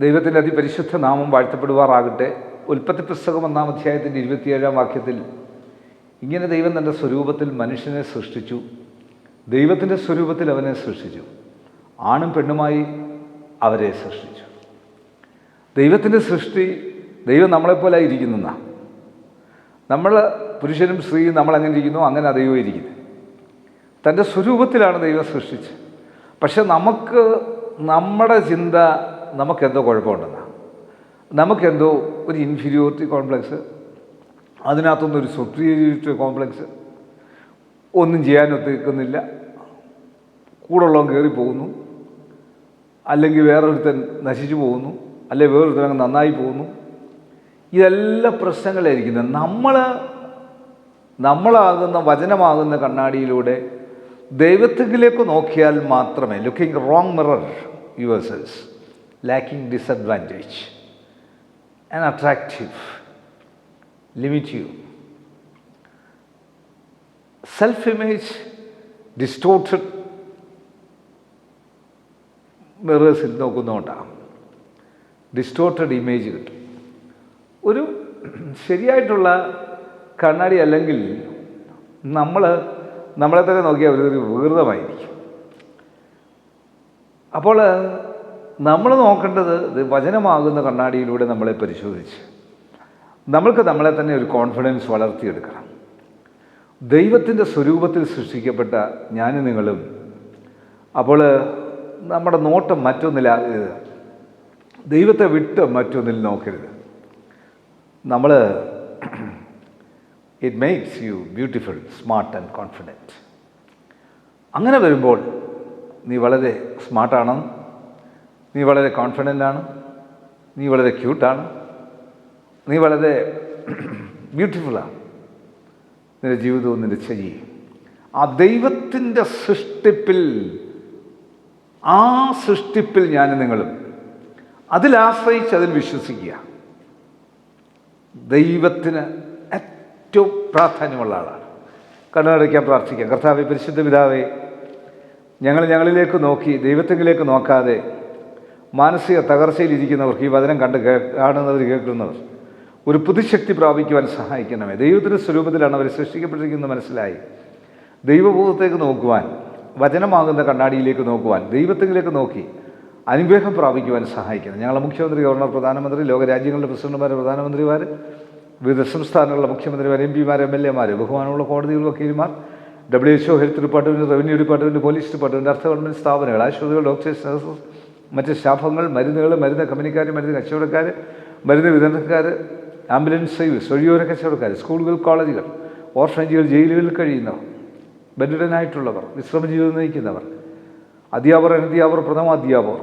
ദൈവത്തിന്റെ അതിപരിശുദ്ധ നാമം വാഴ്ത്തപ്പെടുവാറാകട്ടെ. ഉൽപ്പത്തി പുസ്തകം ഒന്നാം അധ്യായത്തിന്റെ ഇരുപത്തിയേഴാം വാക്യത്തിൽ ഇങ്ങനെ ദൈവം തന്റെ സ്വരൂപത്തിൽ മനുഷ്യനെ സൃഷ്ടിച്ചു. ദൈവത്തിന്റെ സ്വരൂപത്തിൽ അവനെ സൃഷ്ടിച്ചു. ആണും പെണ്ണുമായി അവരെ സൃഷ്ടിച്ചു. ദൈവത്തിന്റെ സൃഷ്ടി ദൈവം നമ്മളെപ്പോലെ ഇരിക്കുന്ന നമ്മൾ പുരുഷനും സ്ത്രീയും നമ്മൾ അങ്ങനെ ഇരിക്കുന്നു? അങ്ങനെ ദൈവം ഇരിക്കുന്നു. തന്റെ സ്വരൂപത്തിലാണ് ദൈവം സൃഷ്ടിച്ചത്. പക്ഷെ നമുക്ക് നമ്മുടെ ചിന്ത നമുക്കെന്തോ കുഴപ്പമുണ്ടെന്നാണ് നമുക്കെന്തോ ഒരു ഇൻഫീരിയോറിറ്റി കോംപ്ലക്സ് അതിനകത്തൊന്നും ഒരു സുപ്പീരിയോറിറ്റി കോംപ്ലക്സ് ഒന്നും ചെയ്യാൻ ഒത്തിക്കുന്നില്ല കൂടുള്ളവൻ കയറി പോകുന്നു. അല്ലെങ്കിൽ വേറൊരുത്തൻ നശിച്ചു പോകുന്നു. അല്ലെങ്കിൽ വേറൊരുത്തൻ അങ്ങ് നന്നായി പോകുന്നു. ഇതെല്ലാം പ്രശ്നങ്ങളായിരിക്കുന്നത് നമ്മൾ നമ്മളാകുന്ന വചനമാകുന്ന കണ്ണാടിയിലൂടെ ദൈവത്തിലേക്ക് നോക്കിയാൽ മാത്രമേ looking wrong mirror yourselves disadvantage and attractive limit you self image distorted മിറേഴ്സിൽ നോക്കുന്നതുകൊണ്ടാണ് ഡിസ്റ്റോർട്ടഡ് ഇമേജ് കിട്ടും. ഒരു ശരിയായിട്ടുള്ള കണ്ണാടി അല്ലെങ്കിൽ നമ്മൾ നമ്മളെ തന്നെ നോക്കിയാൽ ഒരു വികൃതമായിരിക്കും. അപ്പോൾ നമ്മൾ നോക്കേണ്ടത് ഇത് വചനമാകുന്ന കണ്ണാടിയിലൂടെ നമ്മളെ പരിശോധിച്ച്. നമ്മൾക്ക് നമ്മളെ തന്നെ ഒരു കോൺഫിഡൻസ് വളർത്തിയെടുക്കണം. ദൈവത്തിന്റെ സ്വരൂപത്തിൽ സൃഷ്ടിക്കപ്പെട്ട ഞാൻ നിങ്ങളും അപ്പോൾ നമ്മുടെ നോട്ടം മറ്റൊന്നിലാകരുത് ദൈവത്തെ വിട്ട് മറ്റൊന്നിൽ നോക്കരുത്. നമ്മൾ it makes you beautiful smart and confident അങ്ങനെ വരുമ്പോൾ നീ വളരെ സ്മാർട്ടാണ് നീ വളരെ കോൺഫിഡന്റാണ് നീ വളരെ ക്യൂട്ടാണ് നീ വളരെ ബ്യൂട്ടിഫുള്ളാണ് നിന്റെ ജീവിതവും നിന്റെ ചെയ്യും ആ ദൈവത്തിന്റെ സൃഷ്ടിപ്പിൽ ആ സൃഷ്ടിപ്പിൽ ഞാൻ നിങ്ങളും അതിലാശ്രയിച്ച് അതിൽ വിശ്വസിക്കുക. ദൈവത്തിന് ഏറ്റവും പ്രാധാന്യമുള്ള ആളാണ്. കണ്ണടയ്ക്കാൻ പ്രാർത്ഥിക്കാം. കർത്താവെ പരിശുദ്ധ പിതാവേ ഞങ്ങൾ ഞങ്ങളിലേക്ക് നോക്കി ദൈവത്തെങ്കിലേക്ക് നോക്കാതെ മാനസിക തകർച്ചയിലിരിക്കുന്നവർക്ക് ഈ വചനം കണ്ട് കേ കാണുന്നവർ കേൾക്കുന്നവർ ഒരു പുതുശക്തി പ്രാപിക്കുവാൻ സഹായിക്കണമേ. ദൈവത്തിന്റെ സ്വരൂപത്തിലാണ് അവർ സൃഷ്ടിക്കപ്പെട്ടിരിക്കുന്നത് മനസ്സിലായി. ദൈവബോധത്തേക്ക് നോക്കുവാൻ വചനമാകുന്ന കണ്ണാടിയിലേക്ക് നോക്കുവാൻ ദൈവത്തിലേക്ക് നോക്കി അനുഗ്രഹം പ്രാപിക്കുവാൻ സഹായിക്കണം. ഞങ്ങളുടെ മുഖ്യമന്ത്രി ഗവർണർ പ്രധാനമന്ത്രി ലോകരാജ്യങ്ങളുടെ പ്രസിഡന്റുമാർ പ്രധാനമന്ത്രിമാർ വിവിധ സംസ്ഥാനങ്ങളിലെ മുഖ്യമന്ത്രിമാർ എം പിമാർ എം എൽ എമാർ ബഹുമാനമുള്ള കോടതികൾ വക്കീൽമാർ W H O health department revenue department police department അർത്ഥ ഗവൺമെന്റ് സ്ഥാപനങ്ങൾ ആശുപത്രികൾ ഡോക്ടേഴ്സ് നഴ്സസ് മറ്റ് സ്റ്റാഫുകൾ മരുന്നുകൾ മരുന്ന് കമ്പനിക്കാർ മരുന്ന് കച്ചവടക്കാർ മരുന്ന് വിതരണക്കാർ ആംബുലൻസ് സർവീസ് വഴിയോര കച്ചവടക്കാർ സ്കൂളുകൾ കോളേജുകൾ ഓർഫനേജുകൾ ജയിലുകളിൽ കഴിയുന്നവർ ബന്ധിതനായിട്ടുള്ളവർ വിശ്രമ ജീവിതം നയിക്കുന്നവർ അധ്യാപകർ അനധ്യാപകർ പ്രഥമ അധ്യാപകർ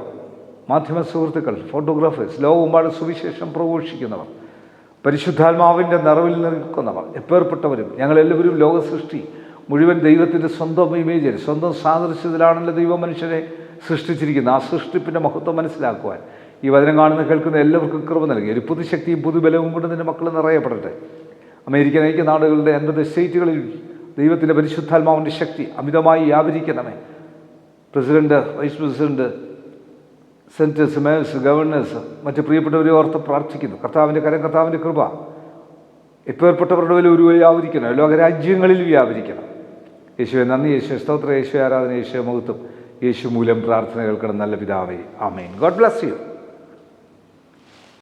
മാധ്യമ സുഹൃത്തുക്കൾ ഫോട്ടോഗ്രാഫേഴ്സ് ലോകമെമ്പാടും സുവിശേഷം പ്രഘോഷിക്കുന്നവർ പരിശുദ്ധാത്മാവിന്റെ നിറവിൽ നിൽക്കുന്നവർ എപ്പേർപ്പെട്ടവരും ഞങ്ങളെല്ലാവരും ലോക സൃഷ്ടി മുഴുവൻ ദൈവത്തിന്റെ സ്വന്തം ഇമേജിൽ സ്വന്തം സാദൃശ്യത്തിലാണല്ലോ ദൈവം മനുഷ്യരെ സൃഷ്ടിച്ചിരിക്കുന്നത്. ആ സൃഷ്ടിപ്പിന്റെ മഹത്വം മനസ്സിലാക്കുവാൻ ഈ വചനം കാണുന്ന കേൾക്കുന്ന എല്ലാവർക്കും കൃപ നൽകി. ഒരു പുതുശക്തിയും പുതുബലവും കൊണ്ട് നിന്റെ മക്കൾ നിറയപ്പെടട്ടെ. അമേരിക്കൻ ഐക്യ നാടുകളുടെ എൺപത് സ്റ്റേറ്റുകളിൽ ദൈവത്തിന്റെ പരിശുദ്ധാത്മാവിന്റെ ശക്തി അമിതമായി വ്യാപരിക്കണമേ. President vice president senators mayors governors മറ്റ് പ്രിയപ്പെട്ടവരെ ഓർത്ത് പ്രാർത്ഥിക്കുന്നു. കർത്താവിന്റെ കരം കർത്താവിന്റെ കൃപ. എപ്പേർപ്പെട്ടവരുടെ മേൽ ഒരു വ്യാപരിക്കണം ലോകരാജ്യങ്ങളിൽ വ്യാപരിക്കണം. യേശുവെ നന്ദി യേശു സ്തോത്ര യേശു ആരാധന യേശു മുഖത്തും യേശു മൂലം പ്രാർത്ഥന കേൾക്കണം നല്ല പിതാവേ. ആമേൻ. God bless you.